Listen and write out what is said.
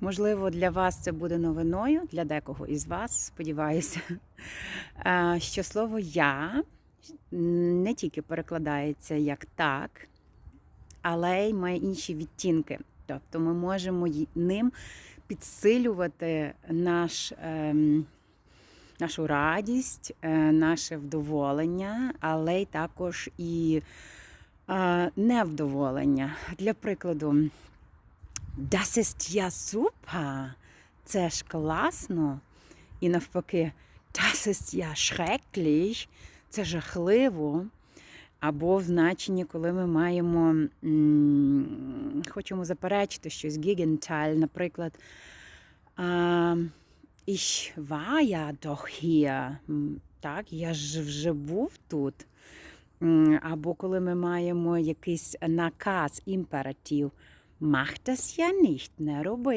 Можливо, для вас це буде новиною, для декого із вас, сподіваюся, що слово я не тільки перекладається як так, але й має інші відтінки. Тобто ми можемо ним підсилювати наш, ем, нашу радість, е, наше вдоволення, але й також і е, невдоволення. Для прикладу, Das ist ja super. Це ж класно. І навпаки, das ist ja schrecklich. Це жахливо. Або в значенні, коли ми маємо, хочемо заперечити щось, Gegenteil, наприклад, ich war ja doch hier. Так, я ж вже був тут. Або коли ми маємо якийсь наказ, імператив, mach das ja nicht, не роби